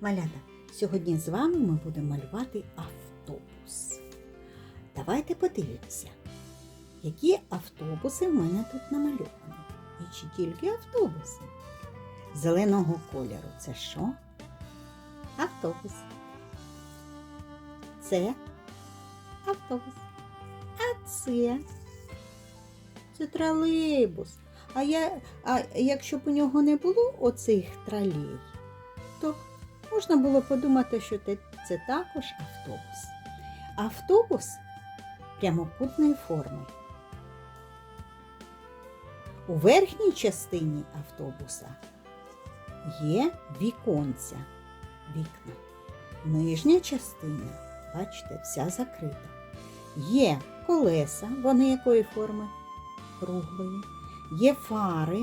Малята, сьогодні з вами ми будемо малювати автобус. Давайте подивимося, які автобуси в мене тут намальовані. І чи тільки автобуси? Зеленого кольору це що? Автобус. Це автобус. А це? Це тролейбус. А, я, а якщо б у нього не було оцих тролей, то можна було подумати, що це також автобус. Автобус прямокутної форми. У верхній частині автобуса є віконця, вікна. Нижня частина, бачите, вся закрита. Є колеса, вони якої форми? Круглої. Є фари,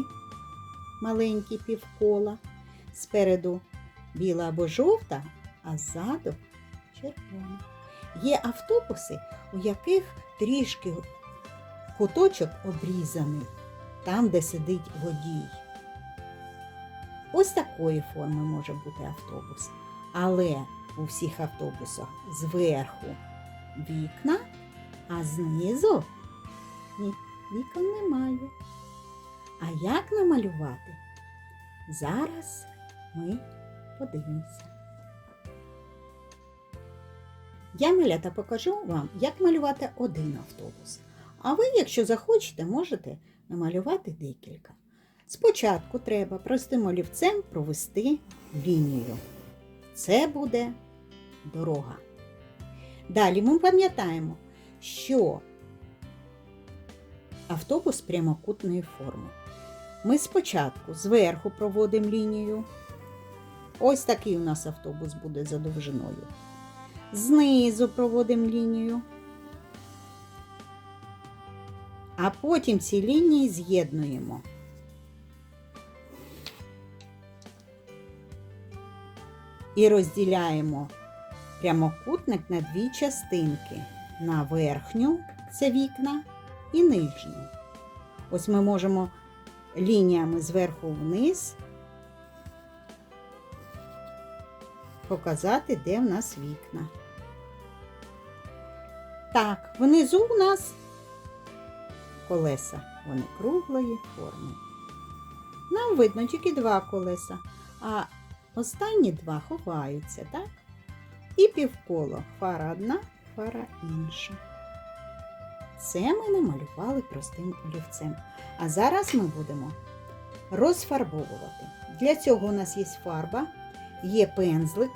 маленькі півкола. Спереду біла або жовта, а ззаду червона. Є автобуси, у яких трішки куточок обрізаний, там, де сидить водій. Ось такої форми може бути автобус. Але у всіх автобусах зверху вікна, а знизу ні, вікон немає. А як намалювати? Зараз ми подивимося. Я малята покажу вам, як малювати один автобус. А ви, якщо захочете, можете намалювати декілька. Спочатку треба простим олівцем провести лінію. Це буде дорога. Далі ми пам'ятаємо, що автобус прямокутної форми. Ми спочатку зверху проводимо лінію. Ось такий у нас автобус буде за довжиною. Знизу проводимо лінію. А потім ці лінії з'єднуємо. І розділяємо прямокутник на дві частинки. На верхню це вікна і нижню. Ось ми можемо лініями зверху вниз показати, де в нас вікна. Так, внизу у нас колеса. Вони круглої форми. Нам видно тільки два колеса, а останні два ховаються, так? І півколо. Фара одна, фара інша. Це ми намалювали простим олівцем. А зараз ми будемо розфарбовувати. Для цього у нас є фарба, є пензлик.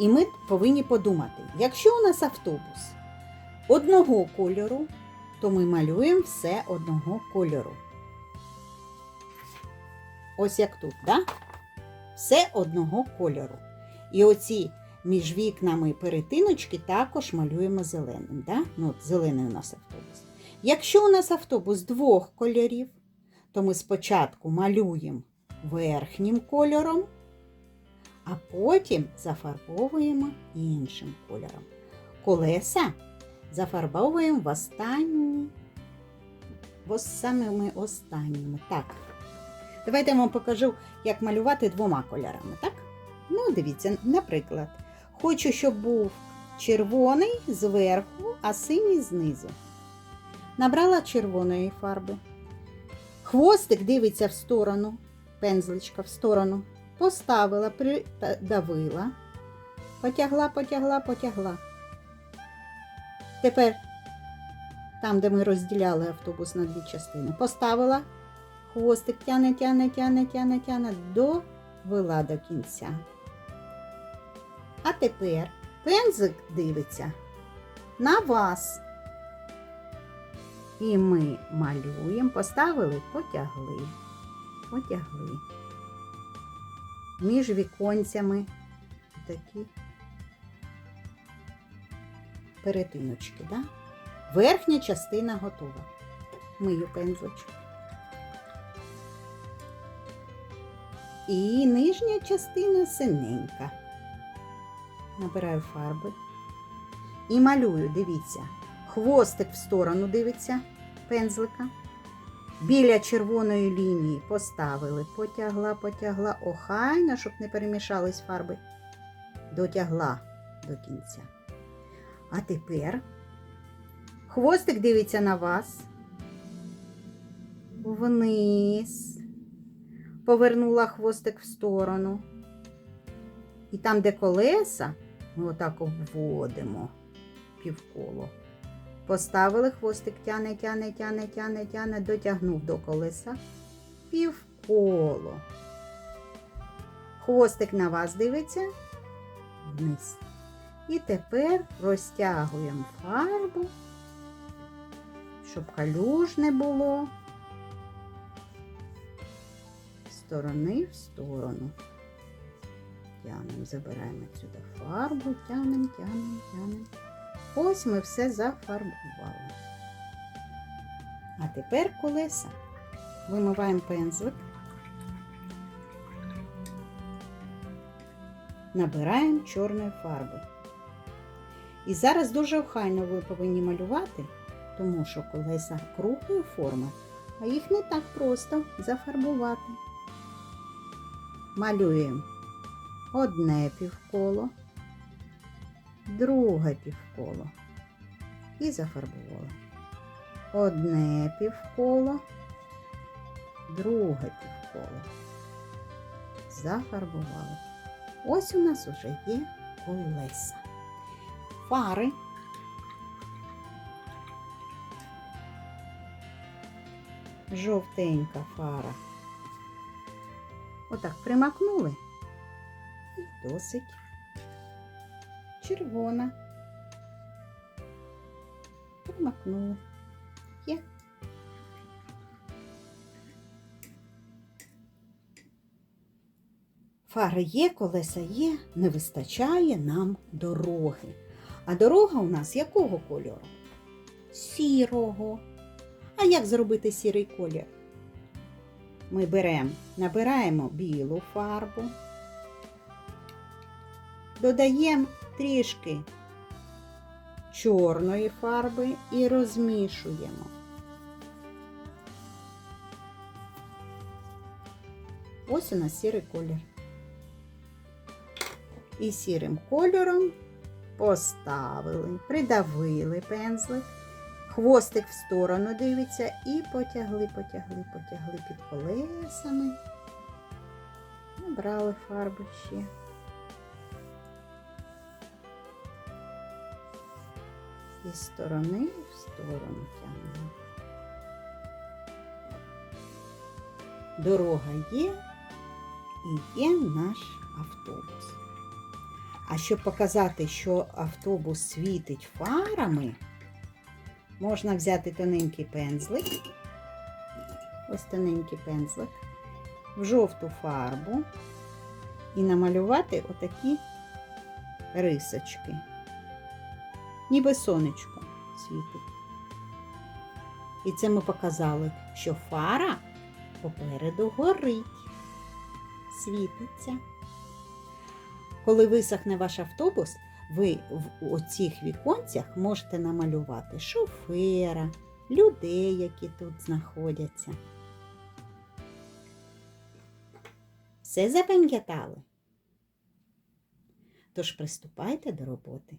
І ми повинні подумати, якщо у нас автобус одного кольору, то ми малюємо все одного кольору. Ось як тут, да? Все одного кольору. І оці між вікнами перетиночки також малюємо зеленим. Да? Ну, от зелений у нас автобус. Якщо у нас автобус двох кольорів, то ми спочатку малюємо верхнім кольором, а потім зафарбовуємо іншим кольором. Колеса зафарбовуємо в останні, в самими останніми. Так. Давайте я вам покажу, як малювати двома кольорами, так? Ну, дивіться, наприклад, хочу, щоб був червоний зверху, а синій знизу. Набрала червоної фарби. Хвостик дивиться в сторону, пензличка в сторону. Поставила, придавила, потягла, потягла, потягла. Тепер, там, де ми розділяли автобус на дві частини, поставила, хвостик тяне, тяне, тяне, тяне, тяне, довела до кінця. А тепер пензик дивиться на вас. І ми малюємо, поставили, потягли, потягли. Між віконцями такі перетиночки. Да? Верхня частина готова. Мию пензличок. І нижня частина синенька. Набираю фарби. І малюю, дивіться, хвостик в сторону дивиться пензлика. Біля червоної лінії поставили, потягла, потягла, охайно, щоб не перемішались фарби. Дотягла до кінця. А тепер хвостик дивиться на вас. Вниз. Повернула хвостик в сторону. І там, де колеса, ми отак обводимо півколо. Поставили хвостик, тяне, тяне, тяне, тяне, тяне, дотягнув до колеса. Півколо. Хвостик на вас дивиться вниз. І тепер розтягуємо фарбу, щоб калюж не було. Сторони в сторону. Тянемо, забираємо сюди фарбу, тянемо, тянемо, тянемо. Ось ми все зафарбували. А тепер колеса. Вимиваємо пензлик. Набираємо чорної фарби. І зараз дуже охайно ви повинні малювати, тому що колеса круглої форми, а їх не так просто зафарбувати. Малюємо одне півколо, друге півколо і зафарбували. Одне півколо, друге півколо. Зафарбували. Ось у нас вже є колеса. Фари. Жовтенька фара. Отак примакнули. І досить. Червона. Примакнули. Є. Фари є, колеса є, не вистачає нам дороги. А дорога у нас якого кольору? Сірого. А як зробити сірий колір? Ми беремо, набираємо білу фарбу, додаємо трішки чорної фарби і розмішуємо. Ось у нас сірий колір. І сірим кольором поставили, придавили пензлик, хвостик в сторону дивиться і потягли, потягли, потягли під колесами. Набрали фарби ще. І сторони в сторону тягнемо. Дорога є і є наш автобус. А щоб показати, що автобус світить фарами, можна взяти тоненький пензлик, ось тоненький пензлик, в жовту фарбу і намалювати отакі рисочки. Ніби сонечко світить. І це ми показали, що фара попереду горить, світиться. Коли висохне ваш автобус, ви в оцих віконцях можете намалювати шофера, людей, які тут знаходяться. Все запам'ятали? Тож приступайте до роботи.